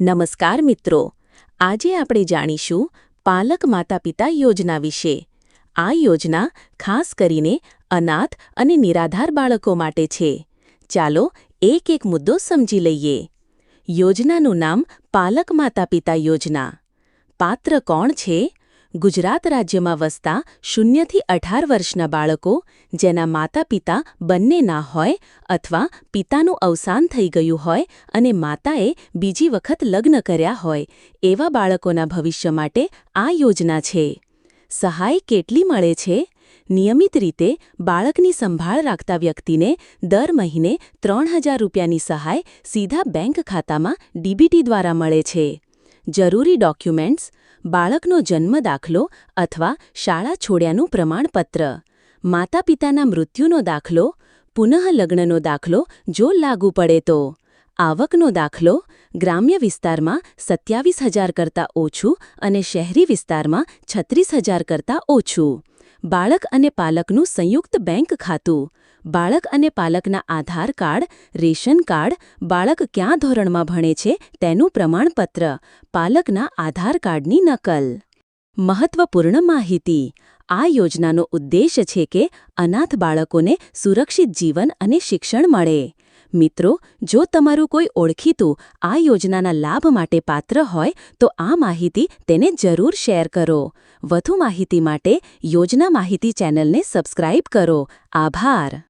નમસ્કાર મિત્રો. આજે આપણે જાણીશું પાલક માતા પિતા યોજના વિશે. આ યોજના ખાસ કરીને અનાથ અને નિરાધાર બાળકો માટે છે. ચાલો એક એક મુદ્દો સમજી લઈએ. યોજનાનું નામ પાલક માતા પિતા યોજના. પાત્ર કોણ છે? ગુજરાત રાજ્યમાં વસતા શૂન્યથી અઢાર વર્ષના બાળકો, જેના માતા પિતા બંને ના હોય અથવા પિતાનું અવસાન થઈ ગયું હોય અને માતાએ બીજી વખત લગ્ન કર્યા હોય, એવા બાળકોના ભવિષ્ય માટે આ યોજના છે. સહાય કેટલી મળે છે? નિયમિત રીતે બાળકની સંભાળ રાખતા વ્યક્તિને દર મહિને ત્રણ હજાર રૂપિયાની સહાય સીધા બેંક ખાતામાં ડીબીટી દ્વારા મળે છે. જરૂરી ડોક્યુમેન્ટ્સ બાળકનો જન્મ દાખલો અથવા શાળા છોડ્યાનું પ્રમાણપત્ર માતા પિતાના મૃત્યુનો દાખલો પુનઃલગ્નનો દાખલો જો લાગુ પડે તો. આવકનો દાખલો, ગ્રામ્ય વિસ્તારમાં સત્યાવીસ હજાર કરતાં ઓછું અને શહેરી વિસ્તારમાં છત્રીસ હજાર કરતાં ઓછું. બાળક અને પાલકનું સંયુક્ત બેંક ખાતું બાળક અને પાલકના આધાર કાર્ડ, રેશન કાર્ડ, બાળક ક્યાં ધોરણમાં ભણે છે તેનું પ્રમાણપત્ર, પાલકના આધાર કાર્ડની નકલ. મહત્વપૂર્ણ માહિતી. આ યોજનાનો ઉદ્દેશ છે કે અનાથ બાળકોને સુરક્ષિત જીવન અને શિક્ષણ મળે. મિત્રો, જો તમારું કોઈ ઓળખીતું આ યોજનાના લાભ માટે પાત્ર હોય, તો આ માહિતી તેને જરૂર શેર કરો. વધુ માહિતી માટે યોજના માહિતી ચેનલને સબસ્ક્રાઇબ કરો. આભાર.